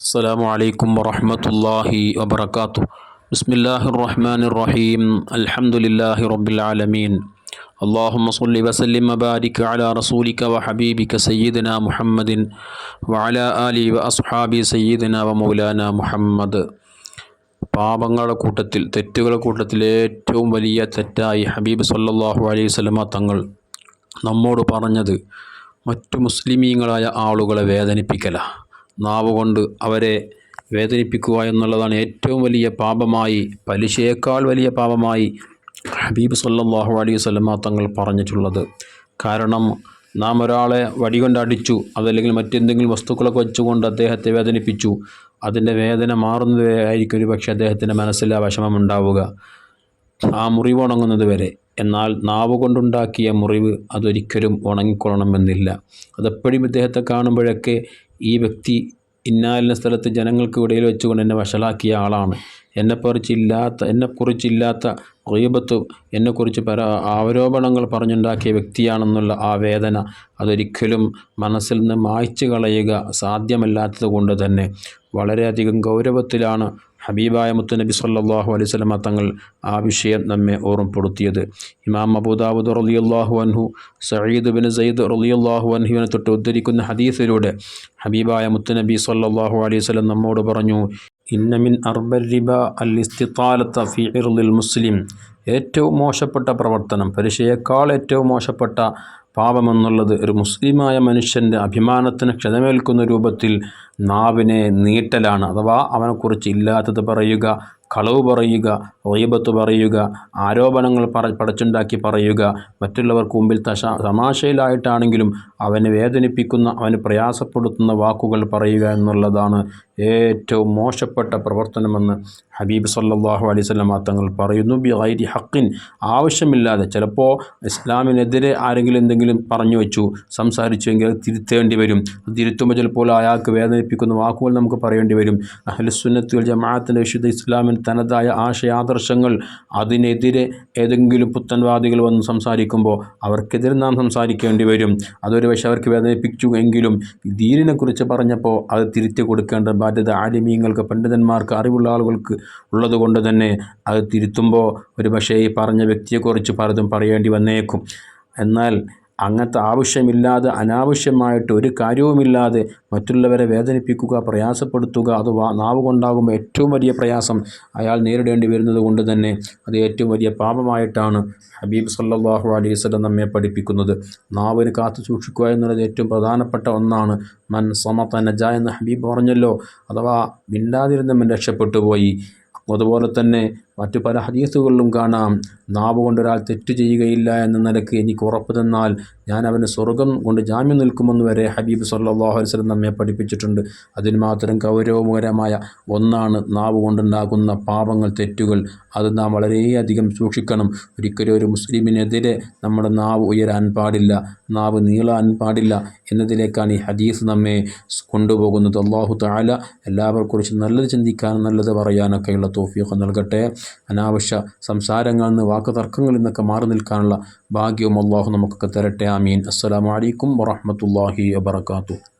السلام عليكم ورحمة الله وبركاته بسم الله الرحمن الرحيم الحمد لله رب العالمين اللهم صل وسلم وبارك على رسولك وحبيبك سيدنا محمد وعلى آله وأصحابه سيدنا ومولانا محمد പാപങ്ങളുടെ കൂട്ടത്തിൽ തെറ്റുകളുടെ കൂട്ടത്തിൽ ഏറ്റവും വലിയ തെറ്റായി ഹബീബ് സല്ലല്ലാഹു അലൈഹി വസല്ലമ തങ്ങൾ നമ്മോട് പറഞ്ഞത് മറ്റു മുസ്ലിമീങ്ങളായ ആളുകളെ വേദനിപ്പിക്കല നാവ് കൊണ്ട് അവരെ വേദനിപ്പിക്കുക എന്നുള്ളതാണ് ഏറ്റവും വലിയ പാപമായി പലിശയേക്കാൾ വലിയ പാപമായി ഹബീബ് സല്ലാഹു അലൈഹി വസല്ലമ തങ്ങൾ പറഞ്ഞിട്ടുള്ളത്. കാരണം നാം ഒരാളെ വടികൊണ്ട് അടിച്ചു അതല്ലെങ്കിൽ മറ്റെന്തെങ്കിലും വസ്തുക്കളൊക്കെ വെച്ചുകൊണ്ട് അദ്ദേഹത്തെ വേദനിപ്പിച്ചു അതിന്റെ വേദന മാറുന്നത് ആയിരിക്കും ഒരു പക്ഷേ അദ്ദേഹത്തിന്റെ മനസ്സിൽ ആ വിഷമം ഉണ്ടാവുക. ആ മുറിവ് ഉണങ്ങുന്നത് വരെ. എന്നാൽ നാവ് കൊണ്ടുണ്ടാക്കിയ മുറിവ് അതൊരിക്കലും ഉണങ്ങിക്കൊള്ളണമെന്നില്ല. അതെപ്പോഴും ഇദ്ദേഹത്തെ കാണുമ്പോഴൊക്കെ ഈ വ്യക്തി ഇന്നാലിന സ്ഥലത്ത് ജനങ്ങൾക്കിടയിൽ വെച്ചുകൊണ്ട് എന്നെ വഷളാക്കിയ ആളാണ്. എന്നെക്കുറിച്ചില്ലാത്ത എന്നെക്കുറിച്ചില്ലാത്ത റീബത്ത് എന്നെക്കുറിച്ച് പല ആരോപണങ്ങൾ പറഞ്ഞുണ്ടാക്കിയ വ്യക്തിയാണെന്നുള്ള ആ വേദന അതൊരിക്കലും മനസ്സിൽ നിന്ന് മായ്ച്ചു കളയുക സാധ്യമല്ലാത്തത് കൊണ്ട് തന്നെ. വളരെയധികം ഗൗരവത്തിലാണ് ഹബീബായ മുത്തുനബി സല്ലാഹു അലൈഹി വസല്ലമ തങ്ങൾ ആ വിഷയം നമ്മെ ഓർമ്മപ്പെടുത്തിയത്. ഇമാം അബൂദാബുദ് റളിയല്ലാഹു അൻഹു സയ്യിദ് ബിൻ സയ്യിദ് റളിയല്ലാഹു അൻഹുവിനെ തൊട്ട് ഉദ്ധരിക്കുന്ന ഹദീസിലൂടെ ഹബീബായ മുത്തുനബി സല്ലാഹു അലൈഹി വസല്ലം നമ്മോട് പറഞ്ഞു ഇന്നമിൻ അർബൽ റിബ അൽ ഇസ്തിത്താലത്ത ഫി മുസ്ലിം. ഏറ്റവും മോശപ്പെട്ട പ്രവർത്തനം പലിശയേക്കാൾ ഏറ്റവും മോശപ്പെട്ട പാപമെന്നുള്ളത് ഒരു മുസ്ലിമായ മനുഷ്യന്റെ അഭിമാനത്തിന് ക്ഷതമേൽക്കുന്ന രൂപത്തിൽ നാവിനെ നീട്ടലാണ്. അഥവാ അവനെക്കുറിച്ച് ഇല്ലാത്തത് പറയുക കളവ് പറയുക റീബത്ത് പറയുക ആരോപണങ്ങൾ പറ പടച്ചുണ്ടാക്കി പറയുക മറ്റുള്ളവർക്ക് മുമ്പിൽ തശ തമാശയിലായിട്ടാണെങ്കിലും അവനെ വേദനിപ്പിക്കുന്ന അവന് പ്രയാസപ്പെടുത്തുന്ന വാക്കുകൾ പറയുക എന്നുള്ളതാണ് ഏറ്റവും മോശപ്പെട്ട പ്രവർത്തനമെന്ന് ഹബീബ് സല്ലാഹു അലൈഹി വസല്ലം തങ്ങൾ പറയുന്നു. ബി ഐരി ഹക്കിൻ ആവശ്യമില്ലാതെ. ചിലപ്പോൾ ഇസ്ലാമിനെതിരെ ആരെങ്കിലും എന്തെങ്കിലും പറഞ്ഞു വെച്ചു സംസാരിച്ചുവെങ്കിൽ അത് തിരുത്തേണ്ടി വരും. തിരുത്തുമ്പോൾ ചിലപ്പോൾ അയാൾക്ക് വേദനിപ്പിക്കുന്ന വാക്കുകൾ നമുക്ക് പറയേണ്ടി വരും. അഹ്ലുസുന്നത്തുൽ ജമാഅത്തിന്റെ വിശുദ്ധ ഇസ്ലാമിന് തനതായ ആശയാദർശങ്ങൾ അതിനെതിരെ ഏതെങ്കിലും പുത്തൻവാദികൾ വന്ന് സംസാരിക്കുമ്പോൾ അവർക്കെതിരെ നാം സംസാരിക്കേണ്ടി വരും. അതൊരു പക്ഷേ അവർക്ക് വേദനിപ്പിച്ചു എങ്കിലും ദീനിനെക്കുറിച്ച് പറഞ്ഞപ്പോൾ അത് തിരുത്തി കൊടുക്കേണ്ട ബാധ്യത ആലിമീങ്ങൾക്ക് പണ്ഡിതന്മാർക്ക് അറിവുള്ള ആളുകൾക്ക് ഉള്ളതുകൊണ്ട് തന്നെ അത് തിരുത്തുമ്പോൾ ഒരു പക്ഷേ ഈ പറഞ്ഞ വ്യക്തിയെക്കുറിച്ച് പലതും പറയേണ്ടി വന്നേക്കും. എന്നാൽ അങ്ങനത്തെ ആവശ്യമില്ലാതെ അനാവശ്യമായിട്ട് ഒരു കാര്യവുമില്ലാതെ മറ്റുള്ളവരെ വേദനിപ്പിക്കുക പ്രയാസപ്പെടുത്തുക അത് നാവ് കൊണ്ടാകുമ്പോൾ ഏറ്റവും വലിയ പ്രയാസം അയാൾ നേരിടേണ്ടി വരുന്നത് കൊണ്ട് തന്നെ അത് ഏറ്റവും വലിയ പാപമായിട്ടാണ് ഹബീബ് സല്ലാഹു അലൈഹി വസല്ലം നമ്മെ പഠിപ്പിക്കുന്നത്. നാവിന് കാത്തു സൂക്ഷിക്കുക എന്നുള്ളത് ഏറ്റവും പ്രധാനപ്പെട്ട ഒന്നാണ്. മൻ സമത്ത നജ എന്ന് ഹബീബ് പറഞ്ഞല്ലോ. അഥവാ മിണ്ടാതിരുന്നവൻ രക്ഷപ്പെട്ടു പോയി. അതുപോലെ തന്നെ മറ്റു പല ഹദീസുകളിലും കാണാം. നാവ് കൊണ്ടൊരാൾ തെറ്റ് ചെയ്യുകയില്ല എന്ന നിലയ്ക്ക് എനിക്ക് ഉറപ്പ് തന്നാൽ ഞാൻ അവന് സ്വർഗം കൊണ്ട് ജാമ്യം നിൽക്കുമെന്ന് വരെ ഹബീബ് സല്ലല്ലാഹു അലൈഹി വസല്ലം നമ്മെ പഠിപ്പിച്ചിട്ടുണ്ട്. അതിന് മാത്രം ഗൗരവകരമായ ഒന്നാണ് നാവ് കൊണ്ടുണ്ടാകുന്ന പാപങ്ങൾ തെറ്റുകൾ. അത് നാം വളരെയധികം സൂക്ഷിക്കണം. ഒരിക്കലും ഒരു മുസ്ലിമിനെതിരെ നമ്മുടെ നാവ് ഉയരാൻ പാടില്ല നാവ് നീളാൻ പാടില്ല എന്നതിലേക്കാണ് ഈ ഹദീസ് നമ്മെ കൊണ്ടുപോകുന്നത്. അള്ളാഹു താല എല്ലാവർക്കുറിച്ച് നല്ലത് ചിന്തിക്കാനും നല്ലത് പറയാനൊക്കെയുള്ള തോഫിയൊക്കെ നൽകട്ടെ. അനാവശ്യ സംസാരങ്ങളിൽ നിന്ന് വാക്കുതർക്കങ്ങളിൽ നിന്നൊക്കെ മാറി നിൽക്കാനുള്ള ഭാഗ്യവും അള്ളാഹു നമുക്കൊക്കെ തരട്ടെ. ആമീൻ. അസ്സലാമു അലൈക്കും വറഹ്മത്തുള്ളാഹി വബറകാതുഹു.